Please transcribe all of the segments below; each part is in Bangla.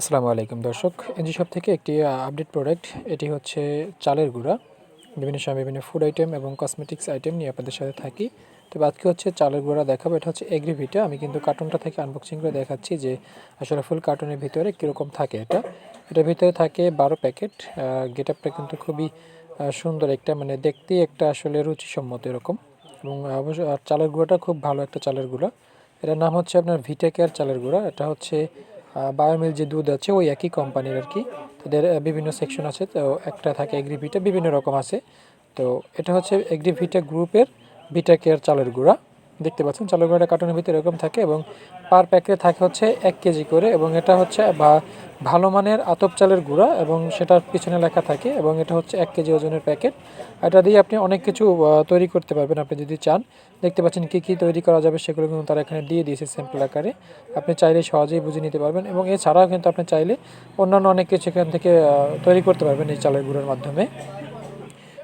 আসসালামু আলাইকুম, দর্শক। এনজি শপ থেকে একটি আপডেট প্রোডাক্ট এটি হচ্ছে চালের গুঁড়া। বিভিন্ন সময় বিভিন্ন ফুড আইটেম এবং কসমেটিক্স আইটেম নিয়ে আপনাদের সাথে থাকি। তবে আজকে হচ্ছে চালের গুঁড়া দেখাবো। এটা হচ্ছে এগ্রিভিটা আমি কিন্তু কার্টুনটা থেকে আনবক্সিং করে দেখাচ্ছি যে আসলে ফুল কার্টুনের ভিতরে কীরকম থাকে এটা। এটার ভিতরে থাকে বারো প্যাকেট। গেট আপটা কিন্তু খুবই সুন্দর একটা মানে দেখতেই একটা আসলে রুচিসম্মত এরকম। এবং অবশ্য চালের গুঁড়াটা খুব ভালো একটা চালের গুঁড়া। এটার নাম হচ্ছে আপনার ভিটা কেয়ার চালের গুঁড়া। এটা হচ্ছে বায়োমিল যে দুধ আছে, ওই একই কোম্পানির আর কি। তাদের বিভিন্ন সেকশন আছে, তো একটা থাকে এগ্রিভিটা বিভিন্ন রকম আছে। তো এটা হচ্ছে এগ্রিভিটা গ্রুপের ভিটা কেয়ার চালের গুঁড়া। দেখতে পাচ্ছেন, চালের গুঁড়াটা কার্টনের ভিতরে এরকম থাকে এবং পার প্যাকে থাকে হচ্ছে এক কেজি করে এবং এটা হচ্ছে ভা- ভালো মানের আতপ চালের গুঁড়া এবং সেটার পিছনে লেখা থাকে এবং এটা হচ্ছে এক কেজি ওজনের প্যাকেট। এটা দিয়ে আপনি অনেক কিছু তৈরি করতে পারবেন আপনি যদি চান। দেখতে পাচ্ছেন কী কী তৈরি করা যাবে সেগুলো কিন্তু তারা এখানে দিয়ে দিয়েছে স্যাম্পল আকারে। আপনি চাইলে সহজেই বুঝে নিতে পারবেন এবং এছাড়াও কিন্তু আপনি চাইলে অন্যান্য অনেক কিছু এখান থেকে তৈরি করতে পারবেন এই চালের গুঁড়োর মাধ্যমে।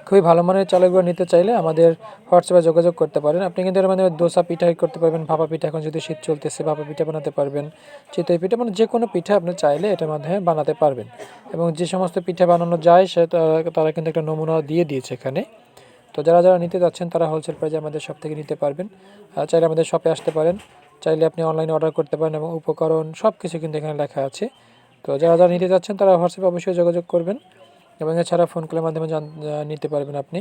খুবই ভালো মানের চালের গুঁড়ো নিতে চাইলে আমাদের হোয়াটসঅ্যাপে যোগাযোগ করতে পারেন। আপনি কিন্তু এর মাধ্যমে দোসা পিঠা করতে পারবেন, ভাপা পিঠা এখন যদি শীত চলতেছে ভাপা পিঠা বানাতে পারবেন, চিতই পিঠা মানে যে কোনো পিঠা আপনি চাইলে এটার মাধ্যমে বানাতে পারবেন। এবং যে সমস্ত পিঠা বানানো যায়, সে তারা- কিন্তু একটা নমুনা দিয়ে দিয়েছে এখানে। তো যারা যারা নিতে যাচ্ছেন, তারা হোলসেল প্রাইজে আমাদের শপ থেকে নিতে পারবেন। চাইলে আমাদের শপে আসতে পারেন। চাইলে আপনি অনলাইনে অর্ডার করতে পারেন এবং উপকরণ সব কিছু কিন্তু এখানে লেখা আছে। তো যারা যারা নিতে যাচ্ছেন, তারা হোয়াটসঅ্যাপে অবশ্যই যোগাযোগ করবেন। এবং এছাড়া ফোন কলের মাধ্যমে নিতে পারবেন আপনি।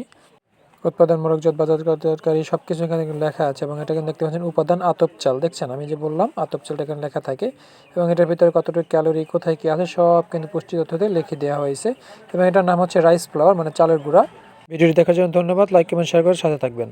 উৎপাদনমূলক জাত বাজারকারী সব কিছু এখানে লেখা আছে এবং এটা কিন্তু দেখতে পাচ্ছেন উপাদান আতপ চাল। দেখছেন? আমি যে বললাম, আতপ চালটা এখানে লেখা থাকে এবং এটার ভিতরে কতটুকু ক্যালোরি কোথায় কী আছে, সব কিন্তু পুষ্টি তথ্যতে লিখে দেওয়া হয়েছে এবং এটার নাম হচ্ছে রাইস ফ্লাওয়ার মানে চালের গুঁড়া। ভিডিওটি দেখার জন্য ধন্যবাদ। লাইক এবং শেয়ার করে সাথে থাকবেন।